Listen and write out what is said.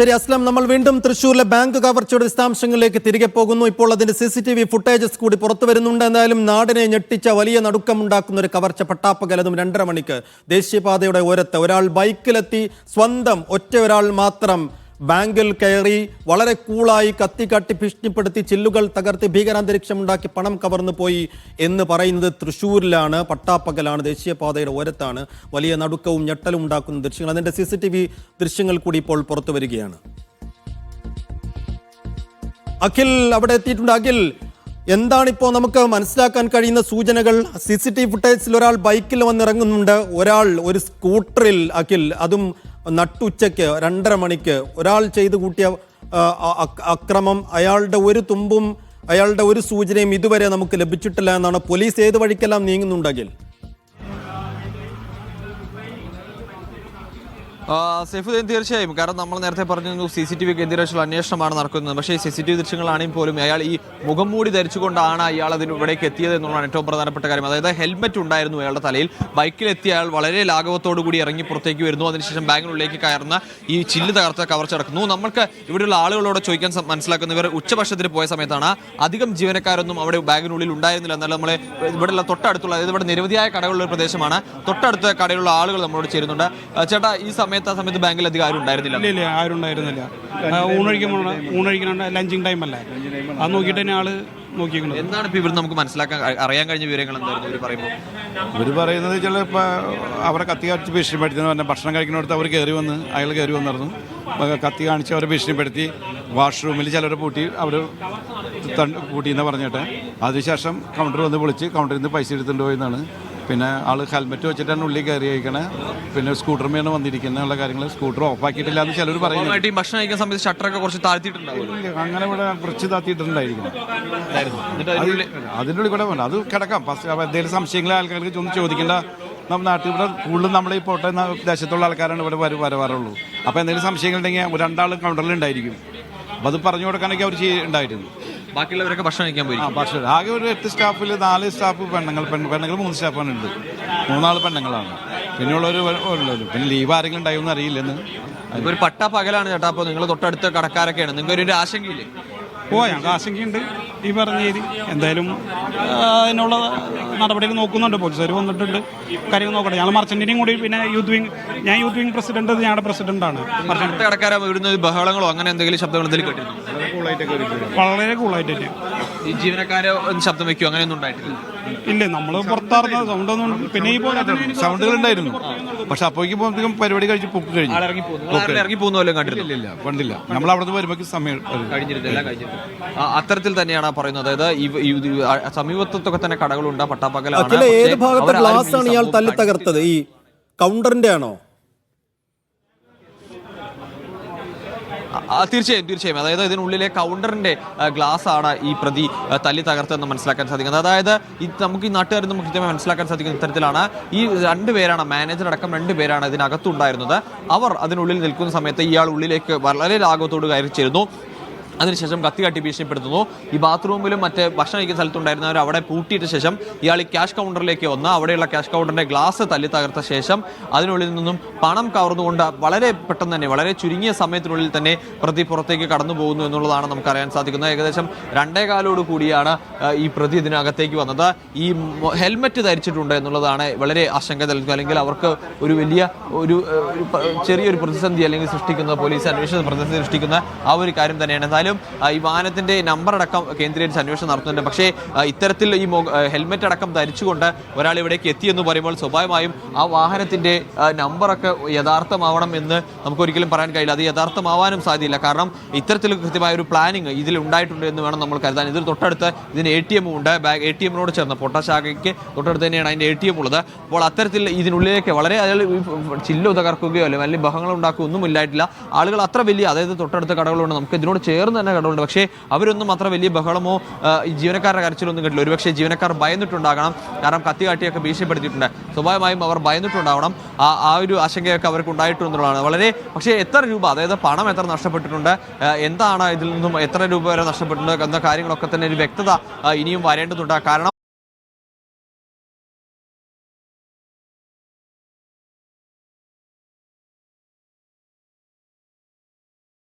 ശരി അസ്ലം നമ്മൾ വീണ്ടും തൃശ്ശൂരിലെ ബാങ്ക് കവർച്ചയുടെ വിശദാംശങ്ങളിലേക്ക് തിരികെ പോകുന്നു. ഇപ്പോൾ അതിന്റെ C C T V footages കൂടി പുറത്തു വരുന്നുണ്ട്. എന്തായാലും നാടിനെ ഞെട്ടിച്ച വലിയ നടുക്കമുണ്ടാക്കുന്ന ഒരു കവർച്ച പട്ടാപ്പകലതും രണ്ടര മണിക്ക് ദേശീയപാതയുടെ ഓരത്ത് ഒരാൾ ബൈക്കിലെത്തി. സ്വന്തം ഒറ്റ ഒരാൾ മാത്രം ബാങ്കിൽ കയറി വളരെ കൂളായി കത്തിക്കാട്ടി ഭീഷണിപ്പെടുത്തി ചില്ലുകൾ തകർത്തി ഭീകരാന്തരീക്ഷമുണ്ടാക്കി പണം കവർന്നു പോയി എന്ന് പറയുന്നത് തൃശ്ശൂരിലാണ് പട്ടാപ്പകലാണ് ദേശീയപാതയുടെ ഓരത്താണ്. വലിയ നടുക്കവും ഞെട്ടലും ഉണ്ടാക്കുന്ന ദൃശ്യങ്ങൾ. അതിന്റെ സി സി ടി വി ദൃശ്യങ്ങൾ കൂടി ഇപ്പോൾ പുറത്തു വരികയാണ്. അഖിൽ അവിടെ എത്തിയിട്ടുണ്ട്. അഖിൽ എന്താണിപ്പോൾ നമുക്ക് മനസ്സിലാക്കാൻ കഴിയുന്ന സൂചനകൾ? സി സി ടി ഫുട്ടേജിൽ ഒരാൾ ബൈക്കിൽ വന്നിറങ്ങുന്നുണ്ട്. ഒരാൾ ഒരു സ്കൂട്ടറിൽ അഖിൽ അതും നട്ടുച്ചയ്ക്ക് രണ്ടര മണിക്ക് ഒരാൾ ചെയ്തു കൂട്ടിയ അക്രമം അയാളുടെ ഒരു തുമ്പും അയാളുടെ ഒരു സൂചനയും ഇതുവരെ നമുക്ക് ലഭിച്ചിട്ടില്ല എന്നാണ് പോലീസ് ഏത് വഴിക്കെല്ലാം നീങ്ങുന്നുണ്ട് സൈഫുദ്ദീൻ തീർച്ചയായും. കാരണം നമ്മൾ നേരത്തെ പറഞ്ഞിരുന്നു സി സി ടി വി കേന്ദ്രീകരിച്ചുള്ള അന്വേഷണമാണ് നടക്കുന്നത്. പക്ഷേ സി സി ടി വി ദൃശ്യങ്ങളാണെങ്കിൽ പോലും അയാൾ ഈ മുഖം മൂടി ധരിച്ചുകൊണ്ടാണ് അയാൾ അതിന് ഇവിടേക്ക് എത്തിയത് എന്നുള്ളതാണ് ഏറ്റവും പ്രധാനപ്പെട്ട കാര്യം. അതായത് ഹെൽമെറ്റ് ഉണ്ടായിരുന്നു അയാളുടെ തലയിൽ. ബൈക്കിലെത്തിയ അയാൾ വളരെ ലാഘവത്തോടു കൂടി ഇറങ്ങി പുറത്തേക്ക് വരുന്നു. അതിനുശേഷം ബാങ്കിനുള്ളിലേക്ക് കയറുന്ന ഈ ചില്ല് തകർത്ത കവർച്ച നടക്കുന്നു. നമ്മൾക്ക് ഇവിടെയുള്ള ആളുകളോട് ചോദിക്കാൻ മനസ്സിലാക്കുന്ന ഇവർ ഉച്ചഭക്ഷണത്തിന് പോയ സമയത്താണ് അധികം ജീവനക്കാരൊന്നും അവിടെ ബാങ്കിനുള്ളിൽ ഉണ്ടായിരുന്നില്ല. എന്നാൽ നമ്മളെ ഇവിടെയുള്ള തൊട്ടടുത്തുള്ള അതായത് ഇവിടെ നിരവധിയായ കടകളുള്ള ഒരു പ്രദേശമാണ്. തൊട്ടടുത്ത കടയിലുള്ള ആളുകൾ നമ്മളോട് ചേരുന്നുണ്ട്. ചേട്ടാ ഈ സമയത്ത് ആ സമയത്ത് ബാങ്കിൽ അധികം ആരും ഉണ്ടായിരുന്നില്ല. ഇല്ല ഇല്ല ആരും ഉണ്ടായിരുന്നില്ല. ഊണഴിക്കുമ്പോൾ ഊണഴിക്കണ ലഞ്ചിങ് ടൈം അല്ല? അത് നോക്കിയിട്ട് തന്നെ ആൾ നോക്കിയിരിക്കുന്നത് എന്താണ് ഇപ്പൊ ഇവർ നമുക്ക് മനസ്സിലാക്കാൻ അറിയാൻ കഴിഞ്ഞ വിവരങ്ങൾ എന്തായിരുന്നു ഇവർ പറയുമ്പോൾ? ഇവർ പറയുന്നത് ചിലപ്പോൾ അവരെ കത്തി കാണിച്ച് ഭീഷണിപ്പെടുത്തിയെന്ന് പറഞ്ഞാൽ ഭക്ഷണം കഴിക്കുന്നിടത്ത് അവർ കയറി വന്ന് അയാൾ കയറി വന്നിരുന്നു കത്തി കാണിച്ച് അവരെ ഭീഷണിപ്പെടുത്തി വാഷ്റൂമിൽ ചിലരെ പൂട്ടി അവർ പൂട്ടിയെന്ന് പറഞ്ഞിട്ട്. അതിനുശേഷം കൗണ്ടർ വന്ന് വിളിച്ച് കൗണ്ടറിൽ നിന്ന് പൈസ എടുത്തുകൊണ്ട് പോയെന്നാണ്. പിന്നെ ആൾ ഹെൽമെറ്റ് വെച്ചിട്ടാണ് ഉള്ളിൽ കയറി കഴിക്കണേ പിന്നെ സ്കൂട്ടർമേണ് വന്നിരിക്കുന്ന കാര്യങ്ങൾ സ്കൂട്ടർ ഓഫ് ആക്കിയിട്ടില്ല എന്ന് ചിലർ പറയുന്നു ഭക്ഷണം കഴിക്കുന്ന സമയത്ത് ഷട്ടറൊക്കെ കുറച്ച് താഴ്ത്തിയിട്ടുണ്ടാവും അങ്ങനെ ഇവിടെ കുറച്ച് താത്തിയിട്ടുണ്ടായിരിക്കും അതിന്റെ ഉള്ളിൽ കൂടെ വേണ്ട. അത് കിടക്കാം. ഫസ്റ്റ് എന്തെങ്കിലും സംശയങ്ങൾ ആൾക്കാർക്ക് ഒന്നും ചോദിക്കേണ്ട. നമ്മുടെ നാട്ടിൽ ഇവിടെ കൂടുതലും നമ്മളെ ഈ പോട്ടെ ദേശത്തുള്ള ആൾക്കാരാണ് ഇവിടെ വര വരവാറുള്ളൂ. അപ്പോൾ എന്തെങ്കിലും സംശയങ്ങളുണ്ടെങ്കിൽ രണ്ടാൾ കൗണ്ടറിൽ ഉണ്ടായിരിക്കും. അപ്പോൾ അത് പറഞ്ഞു കൊടുക്കാനൊക്കെ അവർ ഉണ്ടായിരുന്നു ബാക്കിയുള്ളവരൊക്കെ ഭക്ഷണം കഴിക്കാൻ പോയി ആ ഭക്ഷണം. ആകെ ഒരു എട്ട് സ്റ്റാഫിൽ നാല് സ്റ്റാഫ് പെണ്ണുങ്ങൾ. പെണ്ണ് പെണ്ണുങ്ങൾ മൂന്ന് സ്റ്റാഫാണ് ഉണ്ട് മൂന്നാൾ പെണ്ണുങ്ങളാണ്. പിന്നെയുള്ളവർ ഉള്ളവർ പിന്നെ ലീവ് ആരെങ്കിലും ഉണ്ടാവുമെന്ന് അറിയില്ലെന്ന്. ഒരു പട്ടാ പകലാണ് ചേട്ടാ. അപ്പോൾ നിങ്ങൾ തൊട്ടടുത്ത കടക്കാരൊക്കെയാണ്. നിങ്ങൾക്ക് ഒരു ആശങ്കയില്ലേ? ഓ ഞങ്ങൾക്ക് ആശങ്കയുണ്ട്. ഈ പറഞ്ഞ രീതി. എന്തായാലും അതിനുള്ള നടപടികൾ നോക്കുന്നുണ്ട്. പോലീസുകാർ വന്നിട്ടുണ്ട്. കാര്യങ്ങൾ നോക്കട്ടെ. ഞങ്ങൾ മർച്ചന്റിനെയും കൂടി പിന്നെ യൂത്ത് വിങ് ഞാൻ യൂത്ത് വിങ് പ്രസിഡന്റ് ഞങ്ങളുടെ പ്രസിഡന്റാണ് മർച്ചന്റ്. കടക്കാരെ ബഹളങ്ങളോ അങ്ങനെ എന്തെങ്കിലും ശബ്ദങ്ങൾ എന്തെങ്കിലും വളരെ കൂളായിട്ട് തന്നെ ഈ ജീവനക്കാരെ ഒന്ന് ശബ്ദം വെക്കുക അങ്ങനെയൊന്നും ഉണ്ടായിട്ടില്ല. ഇല്ല നമ്മൾ പുറത്താർന്ന സൗണ്ട് ഒന്നും പിന്നെ ഈ പോലെ സൗണ്ടുകൾ ഉണ്ടായിരുന്നു. പക്ഷെ അപ്പോഴേക്കും പരിപാടി കഴിച്ച് പൊക്ക് കഴിഞ്ഞു. ഇറങ്ങി പോകുന്നു. ഇറങ്ങി കണ്ടിരുന്നു. ഇല്ല പണ്ടില്ല നമ്മൾ അവിടെ നിന്ന് വരുമ്പോൾ സമയം കഴിഞ്ഞിരുന്നില്ല കഴിഞ്ഞിരുന്നു എല്ലാം കഴിഞ്ഞിരുന്നു. ആ, അത്തരത്തിൽ തന്നെയാണ് ആ പറയുന്നത്. അതായത് സമീപത്തൊക്കെ തന്നെ കടകളുണ്ട് പട്ടാപ്പകലാണ് ഏത് ഭാഗത്തെ ഗ്ലാസ് ആണ് ഇയാൾ തല്ലി തകർത്തത്? ഈ കൗണ്ടറിന്റെ ആണോ ആ, തീർച്ചയായും തീർച്ചയായും. അതായത് ഇതിനുള്ളിലെ കൗണ്ടറിന്റെ ഗ്ലാസ് ആണ് ഈ പ്രതി തല്ലി തകർത്തെന്ന് മനസ്സിലാക്കാൻ സാധിക്കുന്നത്. അതായത് നമുക്ക് ഈ നാട്ടുകാരിൽ നിന്ന് കൃത്യമായി മനസ്സിലാക്കാൻ സാധിക്കുന്ന ഇത്തരത്തിലാണ് ഈ രണ്ട് പേരാണ് മാനേജർ അടക്കം രണ്ട് പേരാണ് ഇതിനകത്തുണ്ടായിരുന്നത്. അവർ അതിനുള്ളിൽ നിൽക്കുന്ന സമയത്ത് ഇയാൾ ഉള്ളിലേക്ക് വളരെ ലാഘവത്തോട് കയറി ചേരുന്നു അതിനുശേഷം കത്തി കാട്ടി ഭീഷണിപ്പെടുത്തുന്നു. ഈ ബാത്റൂമിലും മറ്റ് ഭക്ഷണം കഴിക്കുന്ന സ്ഥലത്തുണ്ടായിരുന്നവർ അവിടെ പൂട്ടിയിട്ട ശേഷം ഇയാൾ ഈ ക്യാഷ് കൗണ്ടറിലേക്ക് വന്ന് അവിടെയുള്ള ക്യാഷ് കൗണ്ടറിന്റെ ഗ്ലാസ് തല്ലി തകർത്ത ശേഷം അതിനുള്ളിൽ നിന്നും പണം കവർന്നുകൊണ്ട് വളരെ പെട്ടെന്ന് തന്നെ വളരെ ചുരുങ്ങിയ സമയത്തിനുള്ളിൽ തന്നെ പ്രതി പുറത്തേക്ക് കടന്നു പോകുന്നു എന്നുള്ളതാണ് നമുക്ക് അറിയാൻ സാധിക്കുന്നത്. ഏകദേശം രണ്ടേ കാലോട് കൂടിയാണ് ഈ പ്രതി ഇതിനകത്തേക്ക് വന്നത്. ഈ ഹെൽമെറ്റ് ധരിച്ചിട്ടുണ്ട് എന്നുള്ളതാണ് വളരെ ആശങ്ക നൽകുക അല്ലെങ്കിൽ അവർക്ക് ഒരു വലിയ ഒരു ചെറിയൊരു പ്രതിസന്ധി അല്ലെങ്കിൽ സൃഷ്ടിക്കുന്ന പോലീസ് അന്വേഷണ പ്രതിസന്ധി സൃഷ്ടിക്കുന്ന ആ ഒരു കാര്യം തന്നെയാണ്. എന്തായാലും ആ, ഈ വാഹനത്തിന്റെ നമ്പർ അടക്കം കേന്ദ്രീകരിച്ച് അന്വേഷണം നടത്തുന്നുണ്ട്. പക്ഷേ ഇത്തരത്തിൽ ഈ ഹെൽമെറ്റ് അടക്കം ധരിച്ചുകൊണ്ട് ഒരാൾ ഇവിടേക്ക് എത്തിയെന്ന് പറയുമ്പോൾ സ്വാഭാവികമായും ആ വാഹനത്തിന്റെ നമ്പറൊക്കെ യഥാർത്ഥമാവണം എന്ന് നമുക്ക് ഒരിക്കലും പറയാൻ കഴിയില്ല. അത് യഥാർത്ഥമാവാനും സാധ്യതയില്ല. കാരണം ഇത്തരത്തിൽ കൃത്യമായ ഒരു പ്ലാനിങ് ഇതിൽ ഉണ്ടായിട്ടുണ്ട് എന്ന് വേണം നമ്മൾ കരുതാൻ. ഇതിൽ തൊട്ടടുത്ത് ഇതിന് എ ടി എം ഉണ്ട്. ബാങ്ക് എ ടി എമ്മിനോട് ചേർന്ന് പൊട്ടശാഖയ്ക്ക് തൊട്ടടുത്ത് തന്നെയാണ് അതിന്റെ എ ടി എം ഉള്ളത്. അപ്പോൾ അത്തരത്തിൽ ഇതിനുള്ളിലേക്ക് വളരെ അയാൾ ചില്ല് തകർക്കുകയോ അല്ലെങ്കിൽ വലിയ ബഹളങ്ങൾ ഉണ്ടാക്കുകയോ ഒന്നും ഇല്ലായിട്ടില്ല. ആളുകൾ അത്ര വലിയ അതായത് തൊട്ടടുത്ത കടകളുണ്ട്. നമുക്ക് ഇതിനോട് ചേർന്ന് തന്നെ കടകളുണ്ട് പക്ഷേ അവരൊന്നും അത്ര വലിയ ബഹളമോ ജീവനക്കാരുടെ കരച്ചിലൊന്നും കിട്ടില്ല. ഒരുപക്ഷെ ജീവനക്കാർ ഭയന്നിട്ടുണ്ടാകണം. കാരണം കത്തി കാട്ടിയൊക്കെ ഭീഷണിപ്പെടുത്തിയിട്ടുണ്ട്. സ്വാഭാവികമായും അവർ ഭയന്നിട്ടുണ്ടാവണം. ആ ആ ഒരു ആശങ്കയൊക്കെ അവർക്ക് ഉണ്ടായിട്ടുണ്ടെന്നുള്ളതാണ് വളരെ പക്ഷേ എത്ര രൂപ അതായത് പണം എത്ര നഷ്ടപ്പെട്ടിട്ടുണ്ട് എന്താണ് ഇതിൽ നിന്നും എത്ര രൂപ വരെ നഷ്ടപ്പെട്ടിട്ടുണ്ട് എന്ന കാര്യങ്ങളൊക്കെ തന്നെ ഒരു വ്യക്തത ഇനിയും വരേണ്ടതുണ്ട്. കാരണം